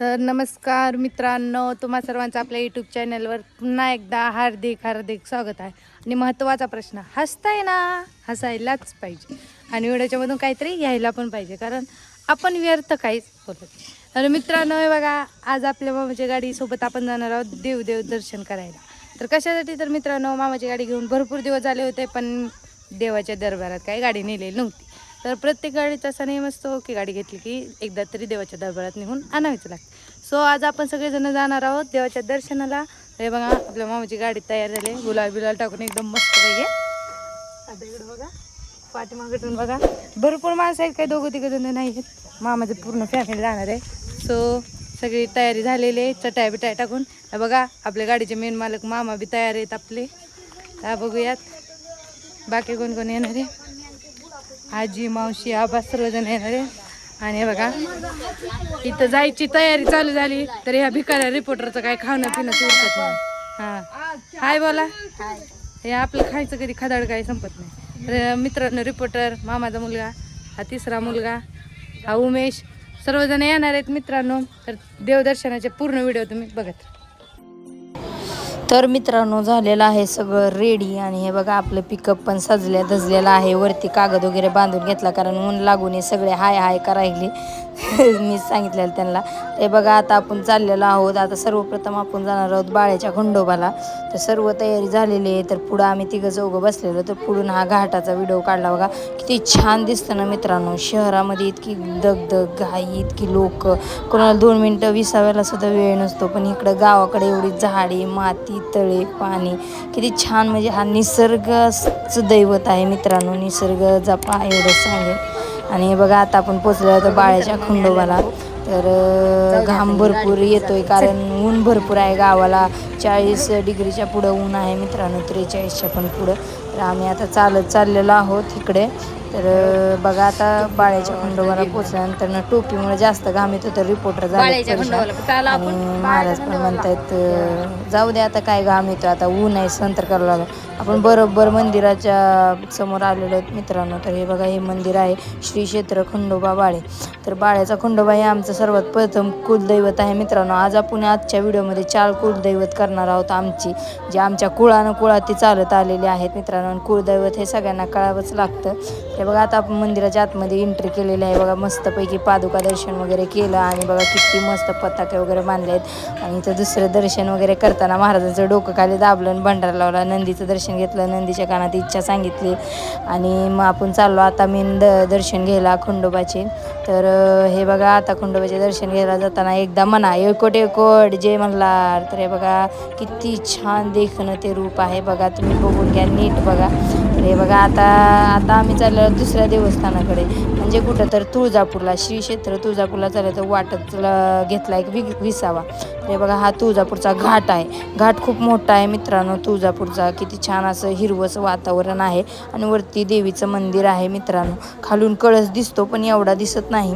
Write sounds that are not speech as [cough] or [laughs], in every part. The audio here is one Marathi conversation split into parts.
तर नमस्कार मित्रांनो तुम्हा सर्वांचं आपल्या यूट्यूब चॅनलवर पुन्हा एकदा हार्दिक हार्दिक स्वागत आहे. आणि महत्त्वाचा प्रश्न हसताय ना? हसायलाच पाहिजे. आणि व्हिडिओच्यामधून काहीतरी घ्यायला पण पाहिजे कारण आपण व्यर्थ काहीच बोलत तर मित्रांनो हे बघा आज आपल्या मामाच्या गाडीसोबत आपण जाणार आहोत देवदेव दर्शन करायला. तर कशासाठी? तर मित्रांनो मामाची गाडी घेऊन भरपूर दिवस झाले होते पण देवाच्या दरबारात काही गाडी नेलेली नव्हती. तर प्रत्येक गाडीचा असा नियम असतो की गाडी घेतली की एकदा तरी देवाच्या दरबारात निघून आणावीच लागते. सो आज आपण सगळेजण जाणार आहोत देवाच्या दर्शनाला. हे बघा आपल्या मामाची गाडी तयार झाली आहे. गुलाल बिलाल टाकून एकदम मस्त पाहिजे आता इकडं बघा पाठीमागटून बघा. भरपूर माणसं आहेत काही दोघं तिघं जण नाही आहेत. मामाचं पूर्ण फॅमिली जाणार आहे. सो सगळी तयारी झालेली आहे चटाय बिटाय टाकून. हे बघा आपल्या गाडीचे मेन मालक मामा बी तयार आहेत आपले. त्या बघूयात. बाकी कोण कोण येणार आहे? आजी मावशी आबा सर्वजण येणार आहे. आणि बघा इथं जायची तयारी चालू झाली तर ह्या भिकाऱ्या रिपोर्टरचं काय खाणं पिणं उरकत नाही हां. हाय बोला. हे आपलं खायचं कधी खदाड काही संपत नाही. तर मित्रांनो रिपोर्टर मामाचा मुलगा हा तिसरा मुलगा हा उमेश सर्वजण येणार आहेत मित्रांनो. तर देवदर्शनाचे पूर्ण व्हिडिओ तुम्ही बघत तर मित्रांनो झालेलं आहे सगळं रेडी आणि हे बघा आपलं पिकअप पण सजल्या धजलेलं आहे. वरती कागद वगैरे बांधून घेतला कारण ऊन लागून हे सगळे हाय हाय करायले [laughs] मी सांगितलेलं त्यांना. ते बघा आता आपण चाललेलो आहोत. आता सर्वप्रथम आपण जाणार आहोत बाळ्याच्या खंडोबाला. तर सर्व तयारी झालेली आहे. तर पुढं आम्ही तिघं चौघं बसलेलो. तर पुढून हा घाटाचा व्हिडिओ काढला बघा. किती छान दिसतं ना मित्रांनो. शहरामध्ये इतकी दगदग घाई इतकी लोक. कोणाला दोन मिनटं विसाव्याला सुद्धा वेळ नसतो. पण इकडं गावाकडे एवढी झाडी माती तळे पाणी. किती छान म्हणजे हा निसर्गाचं दैवत आहे मित्रांनो. निसर्ग जपा एवढंच सांगेल आणि बघा आता आपण पोचलो होतो बाळ्याच्या खंडोबाला. तर घाम भरपूर येतोय कारण ऊन भरपूर आहे गावाला. चाळीस डिग्रीच्या पुढं ऊन आहे मित्रांनो त्रेचाळीसच्या पण पुढं. तर आम्ही आता चालत चाललेलो आहोत इकडे. तर बघा आता बाळ्याच्या खंडोबाला पोचल्यानंतर टोपीमुळे जास्त घाम येतो तर रिपोर्टर आपण? आणि महाराज पण म्हणतायत जाऊ दे आता काय घाम येतो आता ऊन आहे संतर करावं लागेल. आपण बरोबर मंदिराच्या समोर आलेलो आहेत मित्रांनो. तर हे बघा हे मंदिर आहे श्री क्षेत्र खंडोबा बाळे. तर बाळ्याचा खंडोबा हे आमचं सर्वात प्रथम कुलदैवत आहे मित्रांनो. आज आपण आजच्या व्हिडिओमध्ये चार कुलदैवत करणार आहोत आमची. जे आमच्या कुळानं कुळात ती चालत आलेली आहेत मित्रांनो आणि हे सगळ्यांना कळावंच लागतं. हे बघा आता आपण मंदिराच्या आतमध्ये एंट्री केलेली आहे. बघा मस्तपैकी पादुका दर्शन वगैरे केलं आणि बघा किती मस्त पताके वगैरे बांधले आहेत. आणि इथं दुसरं दर्शन वगैरे करताना महाराजांचं डोकं खाली दाबलं आणि भंडारा लावला. नंदीचं दर्शन घेतलं. नंदीच्या कानात इच्छा सांगितली. आणि मग आपण चाललो. आता मी द दर्शन घ्यायला खंडोबाचे. तर हे बघा आता खंडोबाचे दर्शन घ्यायला जाताना एकदा म्हणा एकोट एकोट जे म्हणला तर हे बघा किती छान देखणं ते रूप आहे. बघा तुम्ही बघून घ्या नीट बघा. तर हे बघा आता आता आम्ही चाललो दुसऱ्या देवस्थानाकडे. म्हणजे कुठं तर तुळजापूरला. श्री क्षेत्र तुळजापूरला चाललं तर वाटत घेतला एक वि विसावा. हे बघा हा तुळजापूरचा घाट आहे. घाट खूप मोठा आहे मित्रांनो. तुळजापूरचा किती छान असं हिरवंसं वातावरण आहे आणि वरती देवीचं मंदिर आहे मित्रांनो. खालून कळस दिसतो पण एवढा दिसत नाही.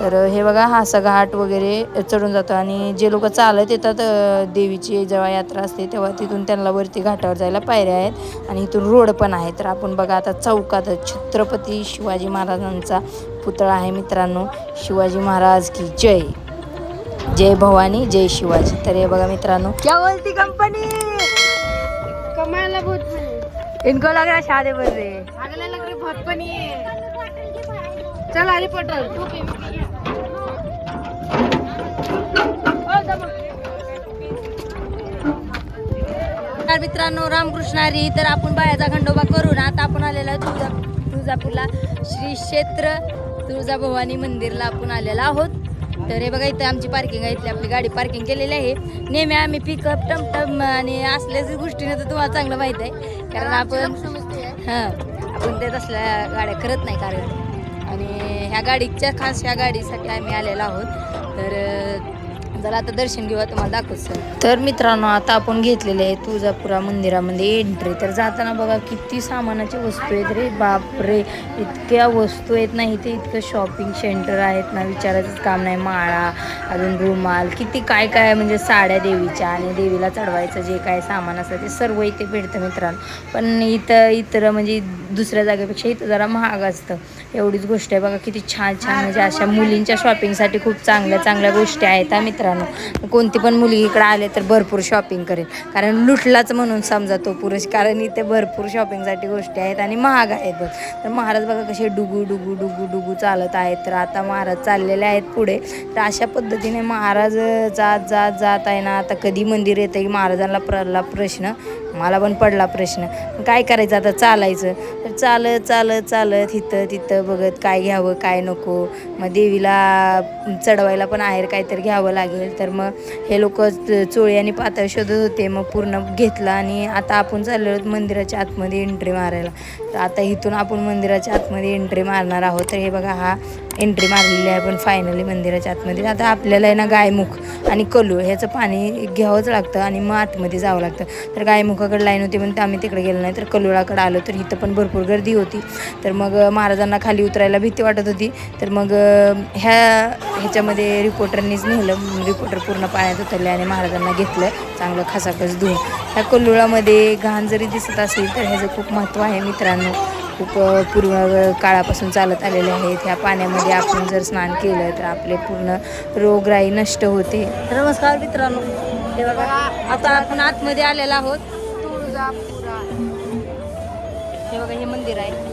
तर हे बघा हा असा घाट वगैरे चढून जातो आणि जे लोक चालत येतात देवीची जेव्हा यात्रा असते तेव्हा तिथून त्यांना वरती घाटावर जायला पायऱ्या आहेत आणि इथून रोड पण आहे. तर आपण बघा आता चौकात छत्रपती शिवाजी महाराजांचा पुतळा आहे मित्रांनो. शिवाजी महाराज की जय! जय भवानी जय शिवाजी. तर हे बघा मित्रांनो क्या बोलती कंपनी कमायला बहुत इनको लग रहा शादी बन रही लग रही बहुत चला रिपोर्टर नमस्कार मित्रांनो रामकृष्ण हरी तर आपण बायाचा खंडोबा करून आता आपण आलेलो तुळजा तुळजापूरला. श्री क्षेत्र तुळजाभवानी मंदिरला आपण आलेलो आहोत. तर हे बघा इथं आमची पार्किंग आहे इथली आपली गाडी पार्किंग केलेली आहे. नेहमी आम्ही पिकअप टमटम आणि असल्याच गोष्टीने तर तुम्हाला चांगलं माहीत आहे. कारण आपण हां आपण ते तसल्या गाड्या करत नाही कारण. आणि ह्या गाडीच्या खास ह्या गाडीसाठी आम्ही आलेलो आहोत. तर जरा आता दर्शन घेऊया तुम्हाला दाखवत सर. तर मित्रांनो आता आपण घेतलेले आहे तुळजापुरा मंदिरामध्ये एंट्री तर जाताना बघा किती सामानाच्या वस्तू आहेत रे बापरे. इतक्या वस्तू आहेत ना इथे इतकं शॉपिंग सेंटर आहेत ना विचारायचंच काम नाही. माळा अजून रुमाल किती काय काय म्हणजे साड्या देवीच्या आणि देवीला चढवायचं जे काय सामान असतं ते सर्व इथे भेटतं मित्रांनो. पण इथं इतर म्हणजे दुसऱ्या जागेपेक्षा इथं जरा महाग असतं. एवढीच गोष्ट आहे बघा किती छान छान म्हणजे अशा मुलींच्या शॉपिंगसाठी खूप चांगल्या चांगल्या गोष्टी आहेत मित्रांनो मित्रांनो. कोणती पण मुलगी इकडं आले तर भरपूर शॉपिंग करेल. कारण लुटलाच म्हणून समजा तो पुरुष कारण इथे भरपूर शॉपिंगसाठी गोष्टी आहेत आणि महाग आहेत बघ. तर महाराज बघा कसे डुगू डुगू डुगू डुगू चालत आहेत. तर आता महाराज चाललेले आहेत पुढे. तर अशा पद्धतीने महाराज जात जात जात आहे ना. आता कधी मंदिर येतं की महाराजांना पडला प्रश्न? मला पण पडला प्रश्न. काय करायचं आता? चालायचं. तर चालत चालत चालत इथं तिथं बघत काय घ्यावं काय नको. मग देवीला चढवायला पण आहेर काहीतरी घ्यावं लागेल. तर मग हे लोक चोळी आणि पातळ शोधत होते. मग पूर्ण घेतला आणि आता आपण चाललो आहोत मंदिराच्या आतमध्ये एंट्री मारायला. तर आता इथून आपण मंदिराच्या आतमध्ये एंट्री मारणार आहोत. तर हे बघा हा एंट्री मारलेली आहे पण फायनली मंदिराच्या आतमध्ये. आता आपल्याला आहे ना गायमुख आणि कलू ह्याचं पाणी घ्यावंच लागतं आणि मग आतमध्ये जावं लागतं. तर गायमुखाकडे लाईन होती पण आम्ही तिकडे गेलो नाही. तर कलुळाकडे आलो तर इथं पण भरपूर गर्दी होती. तर मग महाराजांना खाली उतरायला भीती वाटत होती. तर मग ह्या ह्याच्यामध्ये रिपोर्टरनीच नेलं. रिपोर्टर पूर्ण पाण्यात उतरले आणि महाराजांना घेतलं. चांगलं खसाखस धुवून ह्या कल्लुळामध्ये घाण जरी दिसत असेल तर ह्याचं खूप महत्त्व आहे मित्रांनो. खूप पूर्व काळापासून चालत आलेले आहेत. ह्या पाण्यामध्ये आपण जर स्नान केलं तर आपले पूर्ण रोगराई नष्ट होते. नमस्कार मित्रांनो. बघा आता आपण आतमध्ये आलेलो आहोत. तुळजापुरा हे बघा हे मंदिर आहे.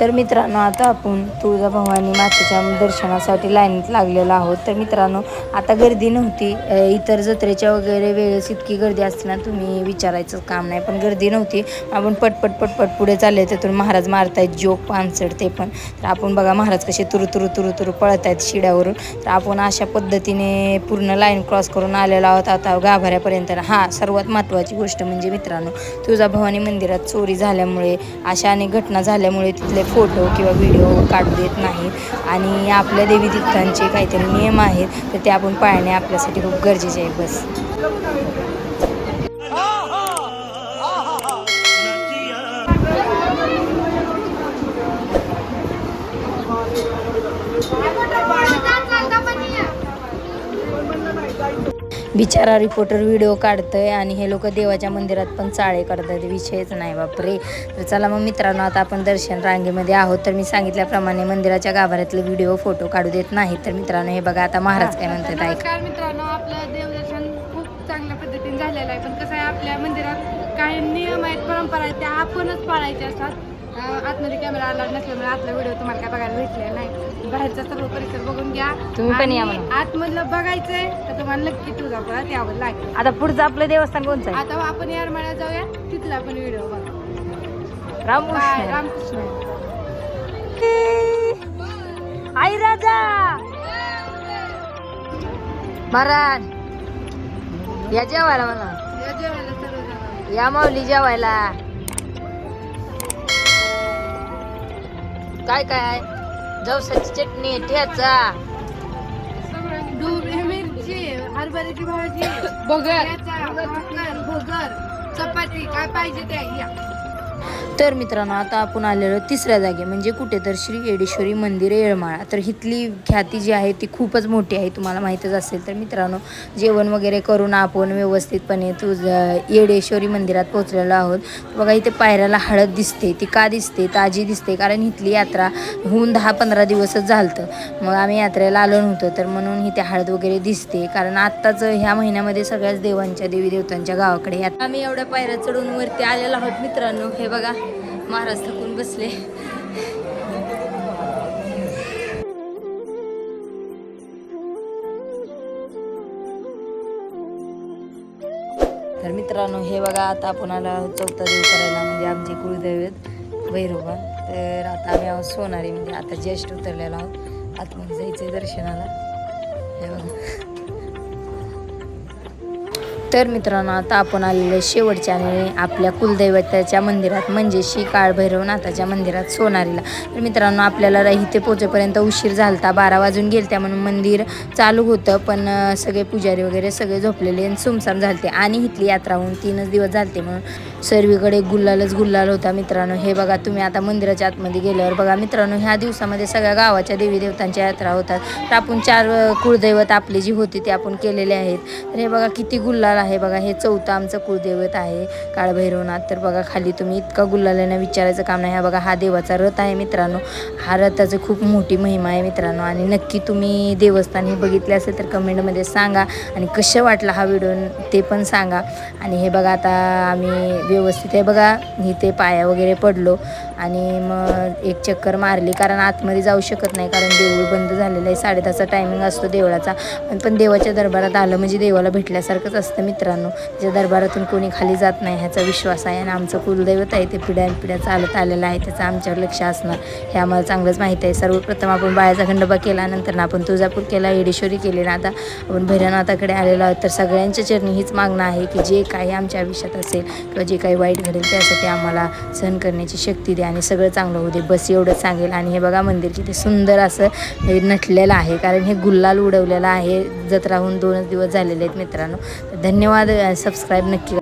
तर मित्रांनो आता आपण तुळजाभवानी मातेच्या दर्शनासाठी लाईनीत लागलेलो आहोत. तर मित्रांनो आता गर्दी नव्हती. इतर जत्रेच्या वगैरे वेळेस इतकी गर्दी असते ना तुम्ही विचारायचं काम नाही. पण गर्दी नव्हती. आपण पटपट पटपट पुढे चालले तिथून महाराज मारतायत जोक पानसड ते पण. तर आपण बघा महाराज कसे तुरु तुरु तुरु तुरु पळत आहेत शिड्यावरून. तर आपण अशा पद्धतीने पूर्ण लाईन क्रॉस करून आलेलो आहोत. आता गाभाऱ्यापर्यंत. हां सर्वात महत्त्वाची गोष्ट म्हणजे मित्रांनो तुळजाभवानी मंदिरात चोरी झाल्यामुळे अशा अनेक घटना झाल्यामुळे तिथले फोटो किंवा व्हिडिओ काढू देत नाहीत. आणि आपल्या देवी तीर्थांचे काहीतरी नियम आहेत. तर ते आपण पाळणे आपल्यासाठी खूप गरजेचे आहे. बस. बिचारा रिपोर्टर व्हिडिओ काढतोय आणि हे लोक देवाच्या मंदिरात पण चाळे काढतात विषयच नाही बापरे. तर चला मग मित्रांनो आता आपण दर्शन रांगेमध्ये आहोत. तर मी सांगितल्याप्रमाणे मंदिराच्या गाभाऱ्यातले व्हिडिओ फोटो काढू देत नाहीत तर मित्रांनो हे बघा आता महाराज काय म्हणतात ऐक मित्रांनो आपलं देवदर्शन खूप चांगल्या पद्धतीने झालेलं आहे. पण कसं आहे आपल्या मंदिरात काही नियम आहेत परंपरा आहेत त्या आपणच पाळायच्या असतात. आतमध्ये कॅमेरा आला नसल्यामुळे आतला व्हिडिओ तुम्हाला काय बघायला भेटलेला नाही. बाहेरचा सर्व परिसर बघून घ्या. तुम्ही पण या. आतमधलं बघायचंय तर तुम्हाला नक्की तुळजापुरात यावं लागेल आता पुढचं आपलं देवस्थान कोणचं आहे? आता आपण येरमाळ्यात जाऊया तिथला पण व्हिडिओ बघा. बाय रामकृष्ण. रामकृष्ण आई राजा! महाराज या जेवायला म्हणा. या जेवायला. या माऊली जेवायला. काय काय आहे? जवसाची चटणी ठेचा. सगळं ढोबळी मिरची हरभऱ्याची भाजी भगर. भगर. चपाती काय पाहिजे ते या. तर मित्रांनो आता आपण आलेलो तिसऱ्या जागे म्हणजे कुठे तर श्री येडेश्वरी मंदिर येळमाळा. तर इथली ख्याती जी आहे ती खूपच मोठी आहे तुम्हाला माहीतच असेल. तर मित्रांनो जेवण वगैरे करून आपण व्यवस्थितपणे तुझ येडेश्वरी मंदिरात पोहोचलेलो आहोत. बघा इथे पायऱ्याला हळद दिसते ती का दिसते? ताजी दिसते कारण इथली यात्रा होऊन दहा पंधरा दिवसच झालतं. मग आम्ही यात्रेला आलो नव्हतो तर म्हणून इथे हळद वगैरे दिसते. कारण आत्ताच ह्या महिन्यामध्ये सगळ्याच देवांच्या देवी देवतांच्या गावाकडे आम्ही एवढ्या पायऱ्या चढून वरती आलेलो आहोत मित्रांनो. हे बघा महाराज थकून बसले. तर मित्रांनो हे बघा आता आपण आला चौथा देव करायला म्हणजे आमचे कुळदैवत भैरोबा. तर आता आम्ही आहोत सोनारी म्हणजे आता ज्येष्ठ उतरलेलो आहोत. आतमध्ये जायचं दर्शनाला. हे बघा. तर मित्रांनो आता आपण आलेले शेवटच्या आणि आपल्या कुलदैवताच्या मंदिरात म्हणजे श्री काळभैरवनाथाच्या मंदिरात सोनारीला. तर मित्रांनो आपल्याला इथे पोचेपर्यंत उशीर झालता. बारा वाजून गेल त्या म्हणून मंदिर चालू होतं पण सगळे पुजारी वगैरे सगळे झोपलेले आणि सुमसाम झालते. आणि इथली यात्रा होऊन तीनच दिवस झालते म्हणून सर्वीकडे गुल्लालच गुल्लाल होता मित्रांनो. हे बघा तुम्ही आता मंदिराच्या आतमध्ये गेल्यावर बघा मित्रांनो ह्या दिवसामध्ये सगळ्या गावाच्या देवी देवतांच्या यात्रा होतात. तर आपण चार कुळदैवत आपली जी होती ते आपण केलेले आहेत. तर हे बघा किती गुल्लाल आहे. हे बघा हे चौथं आमचं कुळदैवत आहे. काळभैरवनाथ. तर बघा खाली तुम्ही इतका गुल्लाल्यानं विचारायचं काम नाही. हा बघा हा देवाचा रथ आहे मित्रांनो. हा रथाचं खूप मोठी महिमा आहे मित्रांनो. आणि नक्की तुम्ही देवस्थान हे बघितले असेल तर कमेंटमध्ये सांगा. आणि कसं वाटला हा व्हिडिओ ते पण सांगा. आणि हे बघा आता आम्ही व्यवस्थित आहे. बघा इथे पाया वगैरे पडलो. आणि मग एक चक्कर मारली कारण आतमध्ये जाऊ शकत नाही कारण देऊळ बंद झालेलं आहे. साडेदहाचा टायमिंग असतो देवळाचा. पण देवाच्या दरबारात आलं म्हणजे देवाला भेटल्यासारखंच असतं मित्रांनो. ज्या दरबारातून कोणी खाली जात नाही ह्याचा विश्वास आहे. आणि आमचं कुलदैवत आहे ते पिढ्यानपिढ्या चालत आलेलं आहे. त्याचं आमच्यावर लक्ष असणार. हे आम्हाला चांगलंच माहिती आहे. सर्वप्रथम आपण बाळाचा खंडोबा केला नंतर ना आपण तुळजापूर केला येडेश्वरी केली. ना आता आपण भैरवनाथाकडे आलेलो आहोत. तर सगळ्यांच्या चरणी हीच मागणं आहे की जे काही आमच्या आयुष्यात असेल किंवा जे काही वाईट घडेल त्यासाठी आम्हाला सहन करण्याची शक्ती द्या. आणि सगळं चांगलं होऊ दे. बस एवढं सांगेल. आणि हे बघा मंदिर किती सुंदर असं हे नटलेलं आहे. कारण हे गुल्लाल उडवलेलं आहे. जत्राहून दोनच दिवस झालेले आहेत मित्रांनो. धन्यवाद सबस्क्राईब नक्की